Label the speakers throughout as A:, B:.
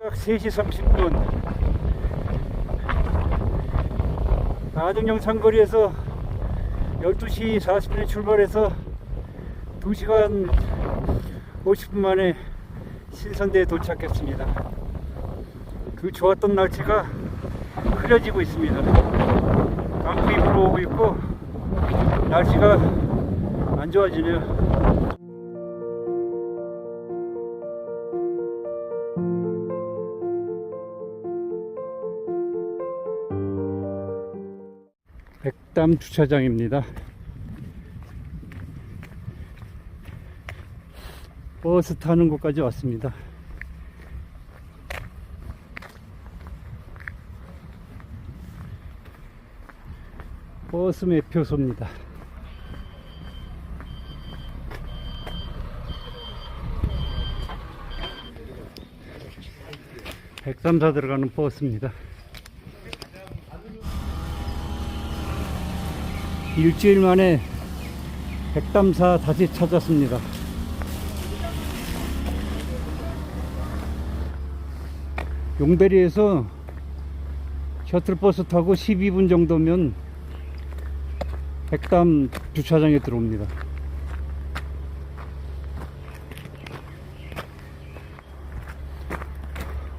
A: 3시 30분 아등령 상거리에서 12시 40분에 출발해서 2시간 50분 만에 신선대에 도착했습니다. 그 좋았던 날씨가 흐려지고 있습니다. 강풍이 불어오고 있고 날씨가 안 좋아지네요. 백담 주차장입니다. 버스 타는 곳까지 왔습니다. 버스 매표소입니다. 백삼사 들어가는 버스입니다. 일주일 만에 백담사 다시 찾았습니다. 용대리에서 셔틀버스 타고 12분 정도면 백담 주차장에 들어옵니다.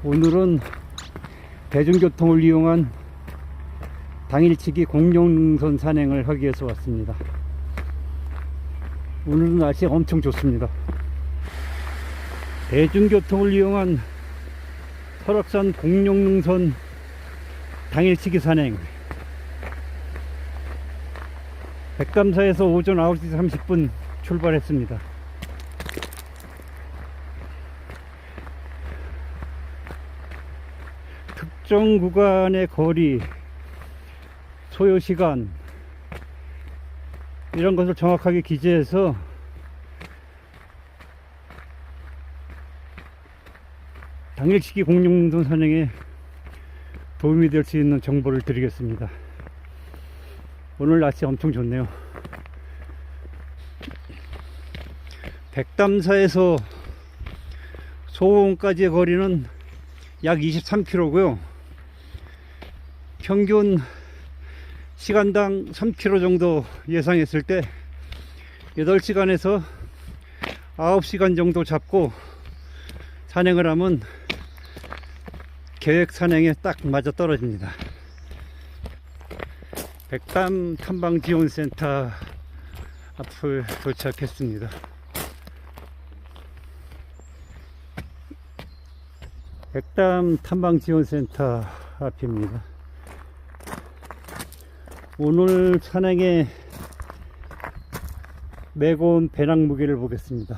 A: 오늘은 대중교통을 이용한 당일치기 공룡선 산행을 하기 위해서 왔습니다. 오늘은 날씨 엄청 좋습니다. 대중교통을 이용한 설악산 공룡능선 당일치기 산행 백담사에서 오전 9시 30분 출발했습니다. 특정 구간의 거리, 소요 시간 이런 것을 정확하게 기재해서 당일치기 공룡동 산행에 도움이 될 수 있는 정보를 드리겠습니다. 오늘 날씨 엄청 좋네요. 백담사에서 소원까지의 거리는 약 23km고요. 평균 시간당 3km 정도 예상했을 때 8시간에서 9시간 정도 잡고 산행을 하면 계획 산행에 딱 맞아 떨어집니다. 백담 탐방 지원센터 앞을 도착했습니다. 백담 탐방 지원센터 앞입니다. 오늘 산행에 메고 온 배낭 무게를 보겠습니다.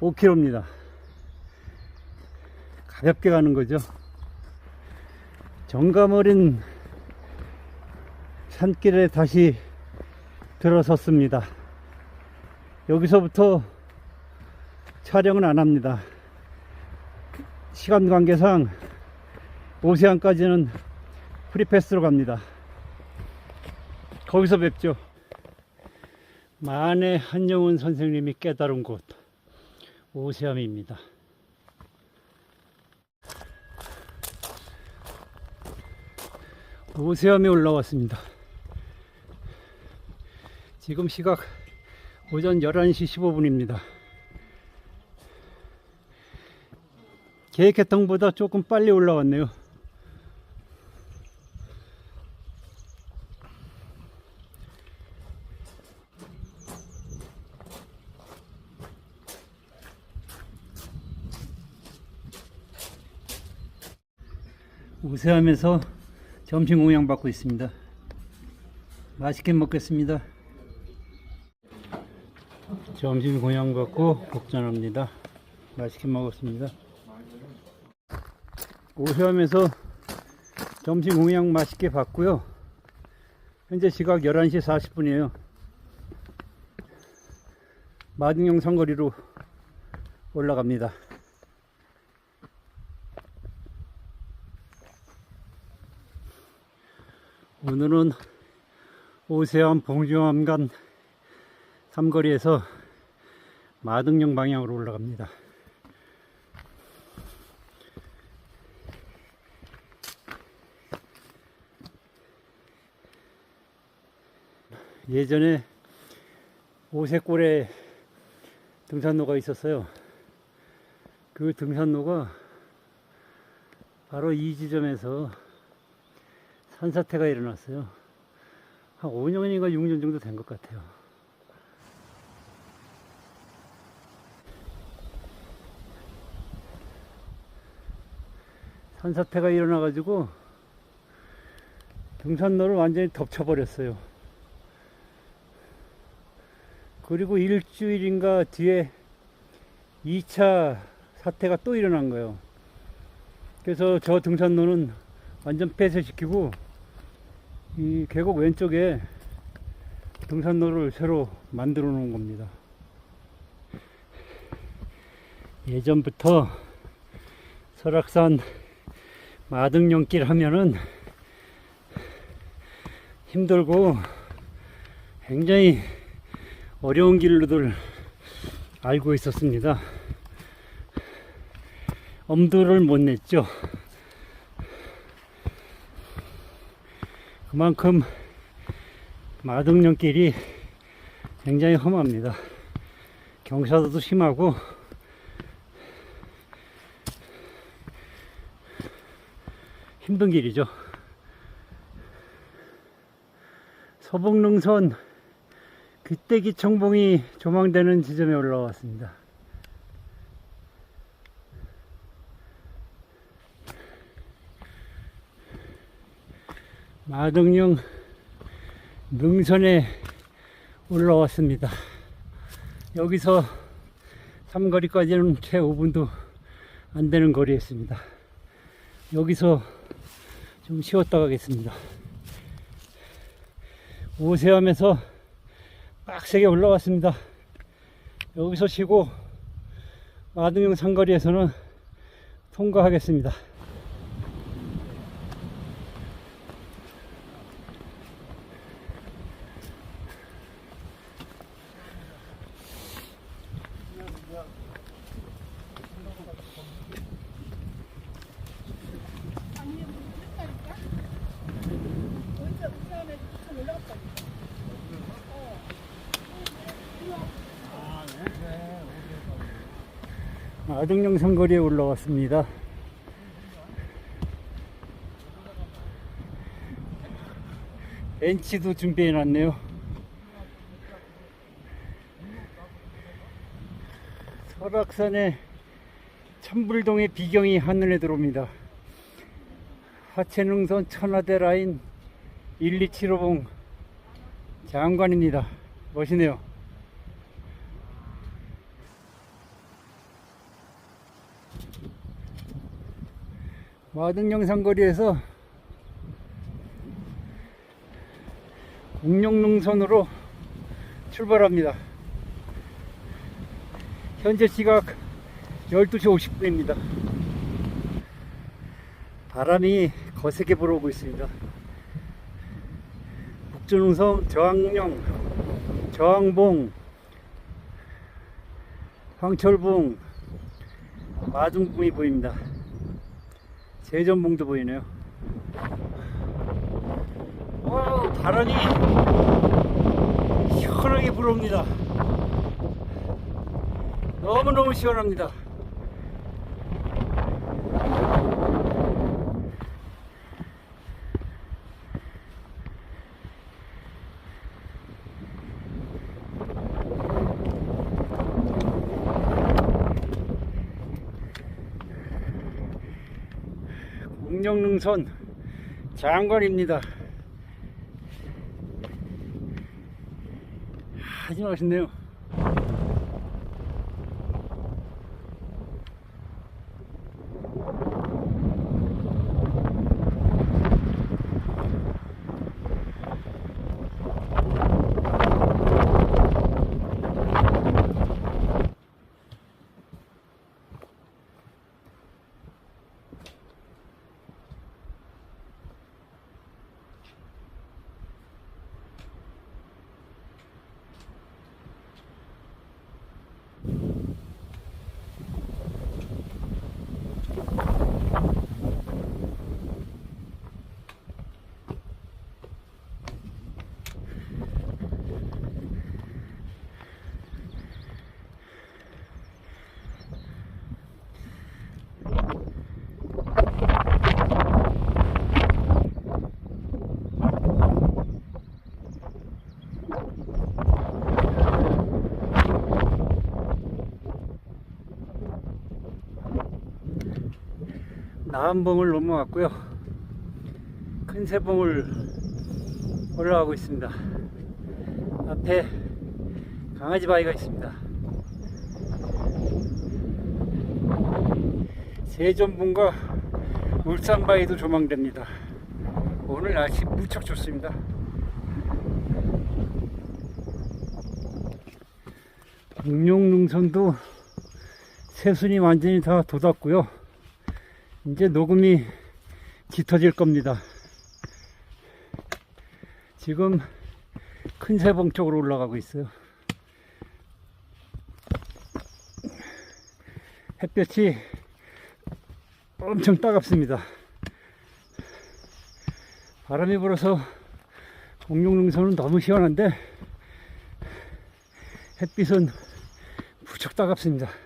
A: (5 k g 입니다) 가볍게 가는 거죠. 정감 어린 산길에 다시 들어섰습니다. 여기서부터 촬영은 안 합니다 시간 관계상 오세안까지는 프리패스로 갑니다. 거기서 뵙죠. 만해 한영훈 선생님이 깨달은 곳 오세암입니다. 오세암에 올라왔습니다. 지금 시각 오전 11시 15분입니다. 계획했던 것보다 조금 빨리 올라왔네요. 우세하면서 점심 공양 받고 있습니다. 맛있게 먹겠습니다. 점심 공양 받고 복전합니다. 맛있게 먹었습니다. 오세하면서 점심 공양 맛있게 받고요. 현재 시각 11시 40분이에요. 마등령 상거리로 올라갑니다. 오늘은 오세암 봉중암간 삼거리에서 마등령 방향으로 올라갑니다. 예전에 오색골에 등산로가 있었어요. 그 등산로가 바로 이 지점에서 산사태가 일어났어요. 한 5년인가 6년 정도 된 것 같아요. 산사태가 일어나가지고 등산로를 완전히 덮쳐버렸어요. 그리고 일주일인가 뒤에 2차 사태가 또 일어난 거예요. 그래서 저 등산로는 완전 폐쇄시키고 이 계곡 왼쪽에 등산로를 새로 만들어 놓은 겁니다. 예전부터 설악산 마등령길 하면은 힘들고 굉장히 어려운 길로들 알고 있었습니다. 엄두를 못 냈죠. 그만큼 마등령길이 굉장히 험합니다. 경사도도 심하고 힘든 길이죠. 서북능선 귀때기 청봉이 조망되는 지점에 올라왔습니다. 마등령 능선에 올라왔습니다. 여기서 삼거리까지는 채 5분도 안 되는 거리였습니다. 여기서 좀 쉬었다 가겠습니다. 오세암에서 빡세게 올라왔습니다. 여기서 쉬고 마등용 상거리에서는 통과하겠습니다. 아등령 상거리에 올라왔습니다. 벤치도 준비해 놨네요. 설악산의 천불동의 비경이 한눈에 들어옵니다. 하천능선 천하대 라인 1275봉 장관입니다. 멋이네요. 마등령 상거리에서 공룡능선으로 출발합니다. 현재 시각 12시 50분입니다. 바람이 거세게 불어오고 있습니다. 북준능선 저항령, 저항봉, 황철봉, 마중봉이 보입니다. 세전봉도 보이네요. 와, 바람이 시원하게 불어옵니다. 너무너무 시원합니다. 공룡능선 장관입니다. 아주 멋있네요. 나한봉을 넘어왔고요. 큰 세봉을 올라가고 있습니다. 앞에 강아지 바위가 있습니다. 세전봉과 울산 바위도 조망됩니다. 오늘 날씨 무척 좋습니다. 공룡능선도 새순이 완전히 다 돋았고요. 이제 녹음이 짙어질 겁니다. 지금 큰 세봉 쪽으로 올라가고 있어요. 햇볕이 엄청 따갑습니다. 바람이 불어서 공룡능선은 너무 시원한데 햇빛은 무척 따갑습니다.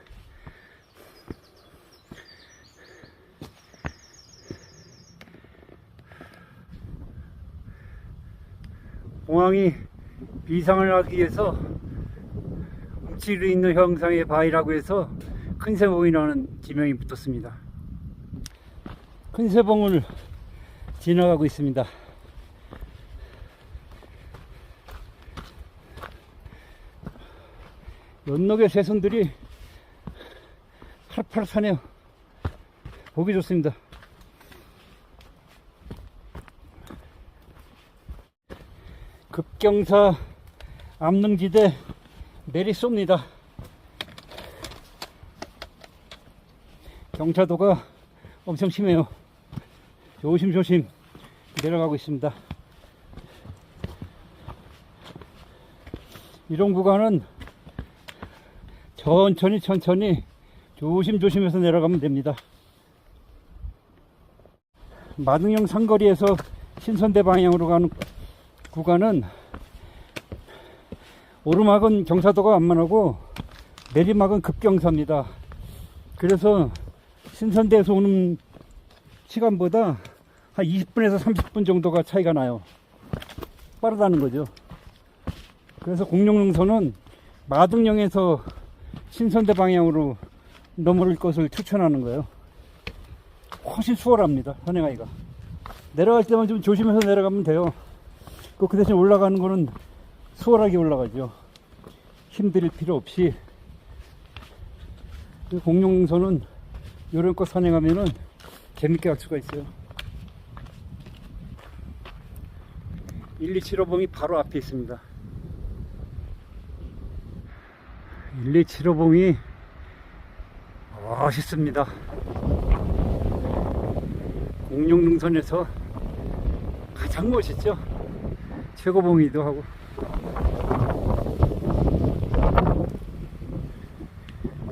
A: 공항이 비상을 하기 위해서 움츠려 있는 형상의 바위라고 해서 큰세봉이라는 지명이 붙었습니다. 큰세봉을 지나가고 있습니다. 연록의 새순들이 파릇파릇하네요. 보기 좋습니다. 급경사 암릉지대 내리 쏩니다. 경차도가 엄청 심해요. 조심조심 내려가고 있습니다. 이런 구간은 천천히 천천히 조심조심해서 내려가면 됩니다. 마등령 상거리에서 신선대 방향으로 가는 구간은 오르막은 경사도가 완만하고 내리막은 급경사입니다. 그래서 신선대에서 오는 시간보다 한 20분에서 30분 정도가 차이가 나요. 빠르다는 거죠. 그래서 공룡능선은 마등령에서 신선대 방향으로 넘어올 것을 추천하는 거예요. 훨씬 수월합니다. 선행하기가. 내려갈 때만 좀 조심해서 내려가면 돼요. 그, 그 대신 올라가는 거는 수월하게 올라가죠. 힘들 필요 없이. 그 공룡선은 이런 거 선행하면은 재밌게 갈 수가 있어요. 1275봉이 바로 앞에 있습니다. 1275봉이 멋있습니다. 공룡능선에서 가장 멋있죠. 최고봉이기도 하고.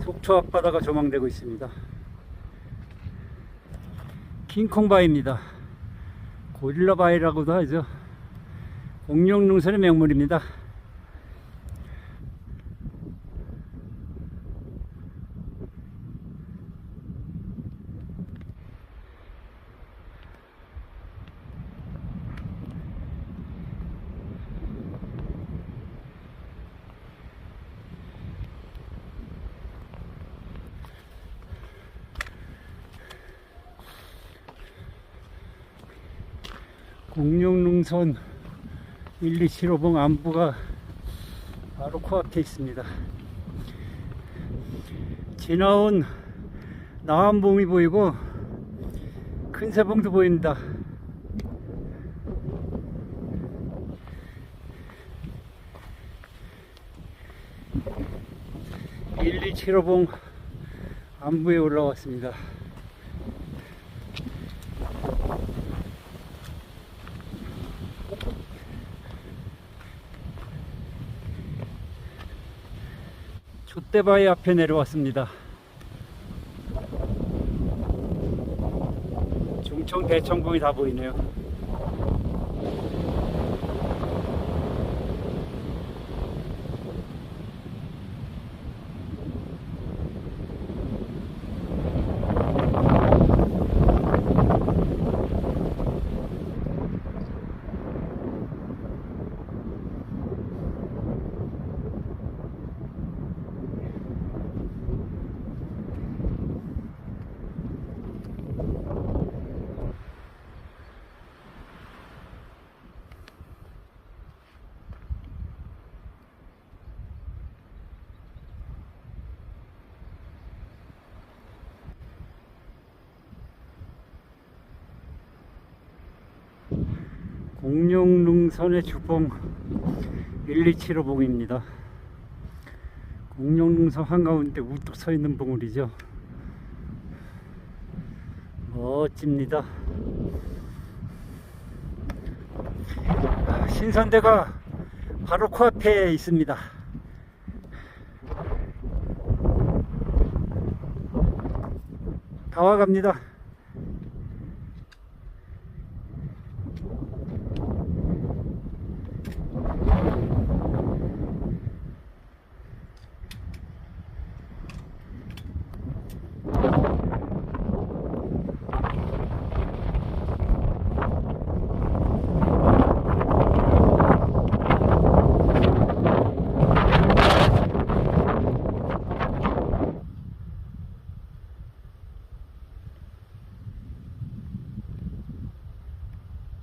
A: 속초 앞바다가 조망되고 있습니다. 킹콩바위입니다. 고릴라바위라고도 하죠. 공룡능선의 명물입니다. 공룡능선 1275봉 안부가 바로 코앞에 있습니다. 지나온 나한봉이 보이고 큰 세봉도 보입니다. (1275봉) 안부에 올라왔습니다. 촛대바위 앞에 내려왔습니다. 중청 대청봉이 다 보이네요. 공룡능선의 주봉 127호 봉입니다. 공룡능선 한가운데 우뚝 서 있는 봉우리죠. 멋집니다. 신선대가 바로 코앞에 있습니다. 다 와갑니다.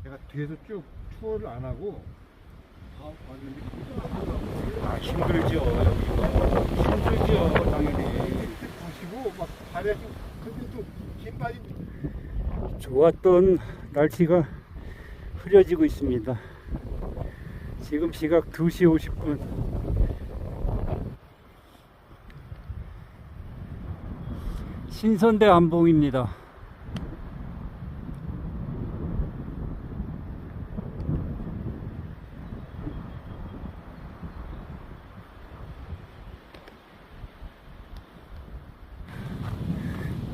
B: 내가 뒤에서 쭉 투어를 안 하고 다 왔는데
A: 아, 힘들죠. 여기가. 힘들죠, 당연히.
B: 보시고 막 발에 좀 근데 또긴 빠지
A: 좋았던 날씨가 흐려지고 있습니다. 지금 시각 2시 50분. 신선대 안봉입니다.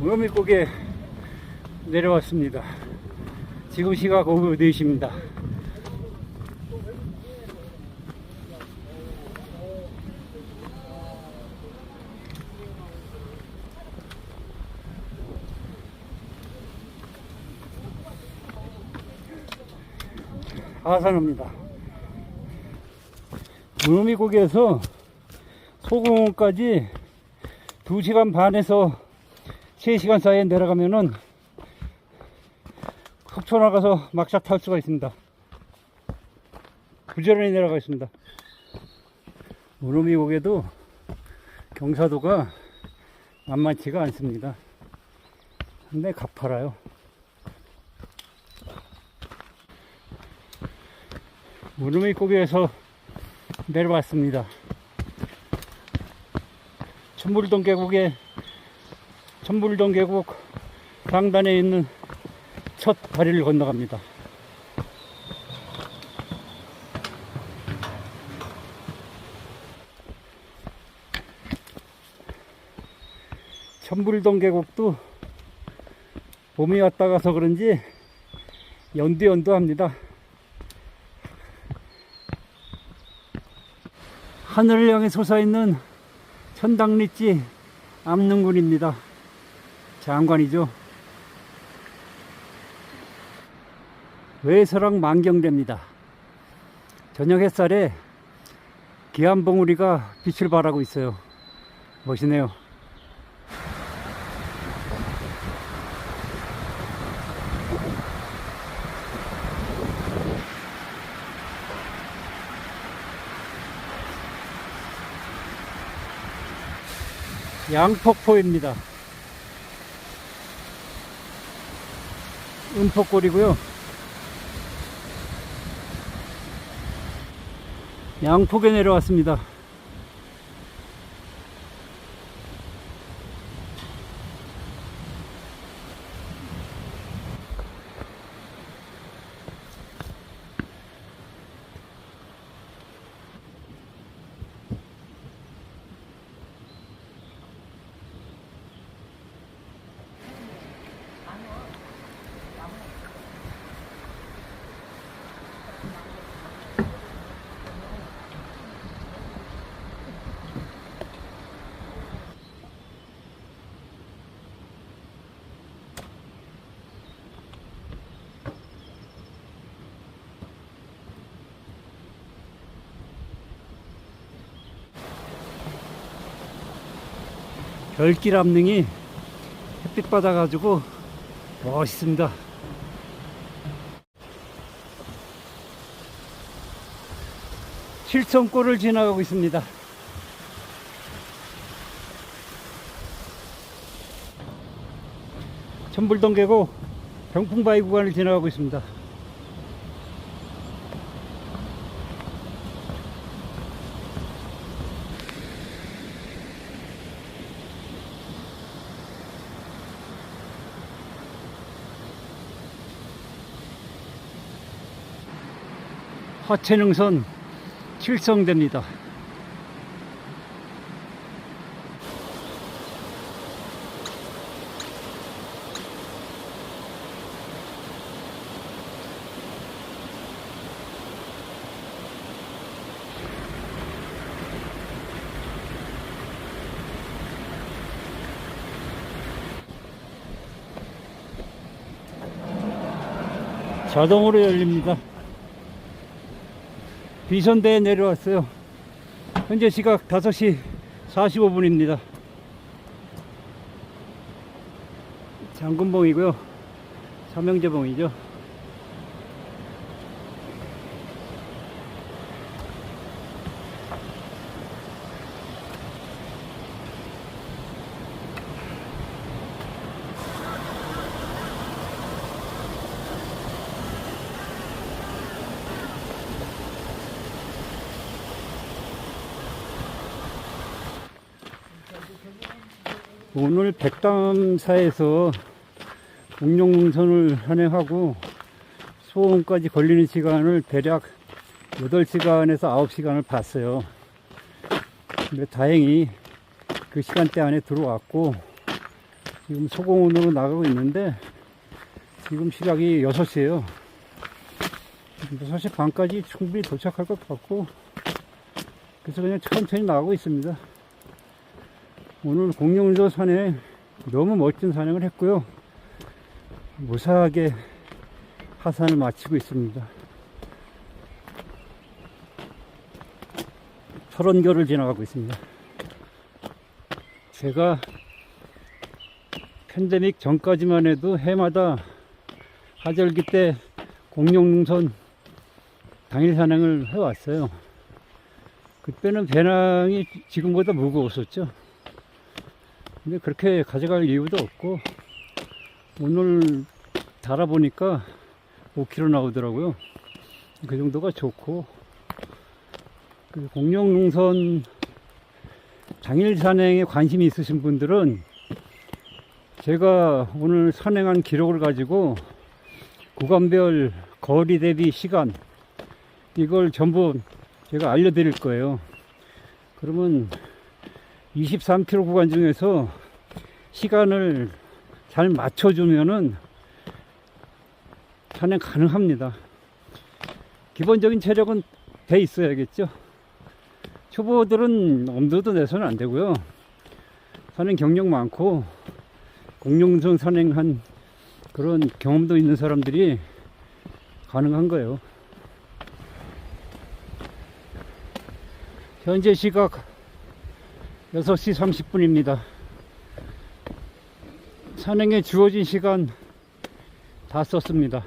A: 우미국에 내려왔습니다. 지금 시각 오후 4시입니다. 하산합니다. 무미국에서 소공원까지 2시간 반에서 3시간 사이에 내려가면은 속초 나가서 막차 탈 수가 있습니다. 부지런히 내려가 있습니다. 무릎이 오게도 경사도가 만만치가 않습니다. 상당히 가파라요. 무릎이 고개에서 내려왔습니다. 천불동 계곡에 천불동 계곡 상단에 있는 첫 다리를 건너갑니다. 천불동 계곡도 봄이 왔다 가서 그런지 연두연두합니다. 하늘을 향해 솟아있는 천당리지 암릉군입니다. 장관이죠. 외서랑 만경대입니다. 저녁 햇살에 기암 봉우리가 빛을 발하고 있어요. 멋이네요. 양폭포입니다. 은폭골이고요. 양폭에 내려왔습니다. 별길 암릉이 햇빛 받아가지고 멋있습니다. 칠성골을 지나가고 있습니다. 천불동 계곡 병풍바위 구간을 지나가고 있습니다. 하천능선 칠성대입니다. 자동으로 열립니다. 비선대에 내려왔어요. 현재 시각 5시 45분입니다. 장군봉이고요. 삼형제봉이죠. 오늘 백담사에서 공룡선을 산행하고 수호원까지 걸리는 시간을 대략 8시간에서 9시간을 봤어요. 근데 다행히 그 시간대 안에 들어왔고 지금 소공원으로 나가고 있는데 지금 시각이 6시에요. 6시 반까지 충분히 도착할 것 같고 그래서 그냥 천천히 나가고 있습니다. 오늘 공룡조 산에 너무 멋진 산행을 했고요. 무사하게 하산을 마치고 있습니다. 철원교를 지나가고 있습니다. 제가 팬데믹 전까지만 해도 해마다 하절기 때 공룡능선 당일 산행을 해왔어요. 그때는 배낭이 지금보다 무거웠었죠. 근데 그렇게 가져갈 이유도 없고 오늘 달아보니까 5kg 나오더라고요. 그 정도가 좋고 그 공룡농선 당일 산행에 관심이 있으신 분들은 제가 오늘 산행한 기록을 가지고 구간별 거리 대비 시간 이걸 전부 제가 알려드릴 거예요. 그러면 23km 구간 중에서 시간을 잘 맞춰주면은 산행 가능합니다. 기본적인 체력은 돼 있어야겠죠. 초보들은 엄두도 내서는 안 되고요. 산행 경력 많고 공룡선 산행한 그런 경험도 있는 사람들이 가능한 거예요. 현재 시각 6시 30분입니다. 산행에 주어진 시간 다 썼습니다.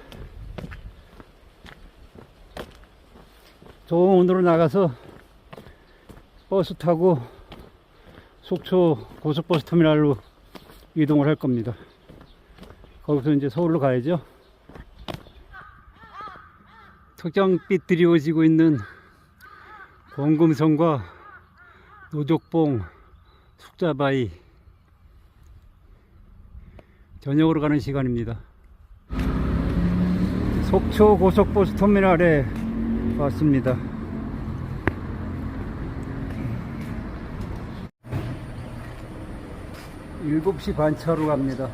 A: 정원으로 나가서 버스 타고 속초 고속버스 터미널로 이동을 할 겁니다. 거기서 이제 서울로 가야죠. 토장빛 드리워지고 있는 공금성과 노족봉, 숙자바위 저녁으로 가는 시간입니다. 속초 고속버스 터미널에 왔습니다. 일곱 시 반차로 갑니다.